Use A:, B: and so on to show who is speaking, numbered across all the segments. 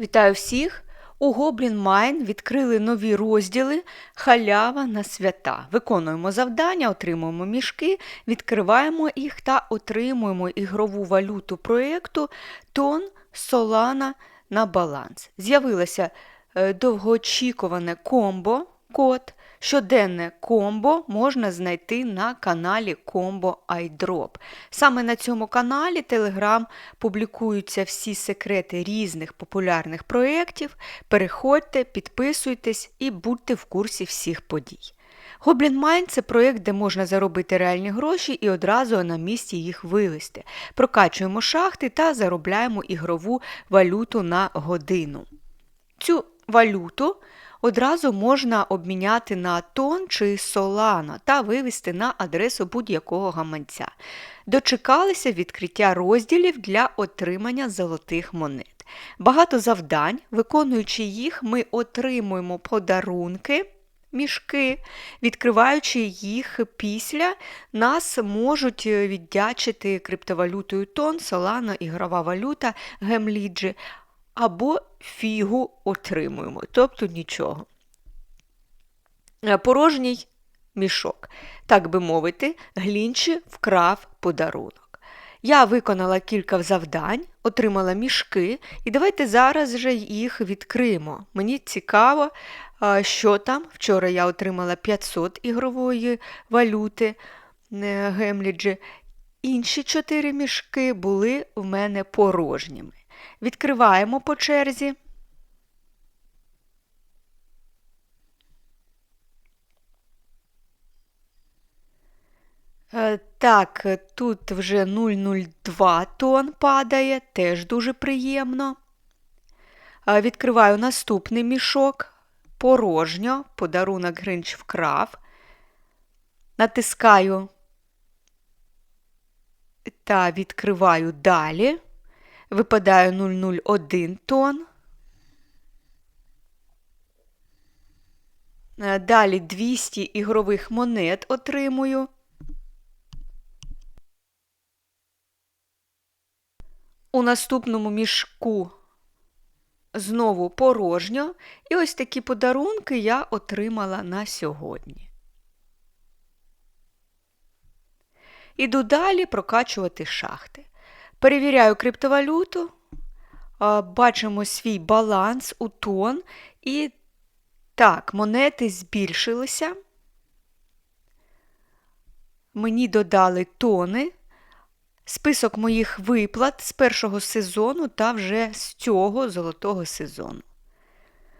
A: Вітаю всіх! У Goblin Mine відкрили нові розділи Халява на свята. Виконуємо завдання, отримуємо мішки, відкриваємо їх та отримуємо ігрову валюту проєкту Тон Solana на баланс. З'явилося е, довгоочікуване комбо код. Щоденне комбо можна знайти на каналі Combo iDrop. Саме на цьому каналі Telegram публікуються всі секрети різних популярних проєктів. Переходьте, підписуйтесь і будьте в курсі всіх подій. Goblin Mine – це проєкт, де можна заробити реальні гроші і одразу на місці їх вивести. Прокачуємо шахти та заробляємо ігрову валюту на годину. Цю валюту одразу можна обміняти на тон чи солано та вивести на адресу будь-якого гаманця. Дочекалися відкриття розділів для отримання золотих монет. Багато завдань, виконуючи їх, ми отримуємо подарунки. Мішки, відкриваючи їх після, нас можуть віддячити криптовалютою тон, солано, ігрова валюта, гемліджі, або фігу отримуємо, тобто нічого. Е, Порожній мішок, так би мовити, глінчі вкрав подарунок. Я виконала кілька завдань, отримала мішки, і давайте зараз же їх відкриємо. Мені цікаво, що там. Вчора я отримала 500 ігрової валюти е, гемліджі. Інші чотири мішки були в мене порожніми. Відкриваємо по черзі. Е, Так, тут вже 0,02 тонн падає, теж дуже приємно. Е, Відкриваю наступний мішок. Порожньо, подарунок Гринч вкрав. Натискаю та відкриваю далі. Випадає 0,01 тонн. Е, Далі 200 ігрових монет отримую. У наступному мішку знову порожньо. І ось такі подарунки я отримала на сьогодні. Іду далі прокачувати шахти. Перевіряю криптовалюту, бачимо свій баланс у тон. І так, монети збільшилися. Мені додали тони. Список моїх виплат з першого сезону та вже з цього золотого сезону.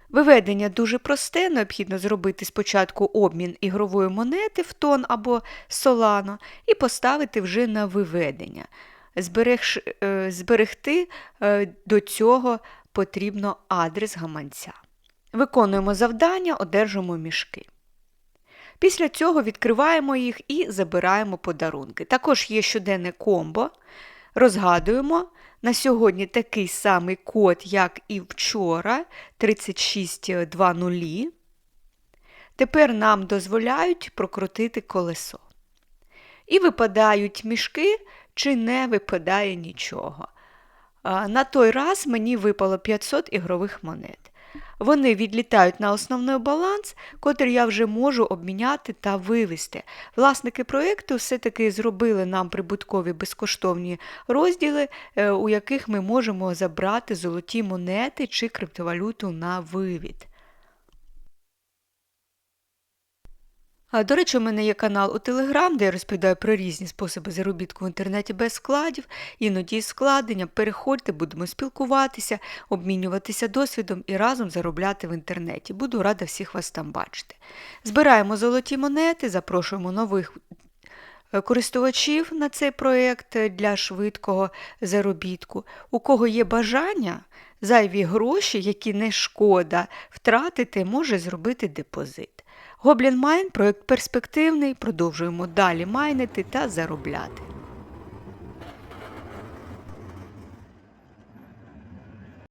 A: Виведення дуже просте, необхідно зробити спочатку обмін ігрової монети в тон або солано і поставити вже на виведення. Зберегш, е, зберегти е, до цього потрібно адрес гаманця. Виконуємо завдання, одержуємо мішки. Після цього відкриваємо їх і забираємо подарунки. Також є щоденне комбо. Розгадуємо. На сьогодні такий самий код, як і вчора, 3620. Тепер нам дозволяють прокрутити колесо. І випадають мішки, чи не випадає нічого. На той раз мені випало 500 ігрових монет. Вони відлітають на основний баланс, котрий я вже можу обміняти та вивести. Власники проєкту все-таки зробили нам прибуткові безкоштовні розділи, е, у яких ми можемо забрати золоті монети чи криптовалюту на вивід. А, До речі, у мене є канал у Телеграм, де я розповідаю про різні способи заробітку в інтернеті без складів, іноді складення. Переходьте, будемо спілкуватися, обмінюватися досвідом і разом заробляти в інтернеті. Буду рада всіх вас там бачити. Збираємо золоті монети, запрошуємо нових е, користувачів на цей проєкт для швидкого заробітку. У кого є бажання, зайві гроші, які не шкода втратити, може зробити депозит. Goblin Mine – проєкт перспективний, продовжуємо далі майнити та заробляти.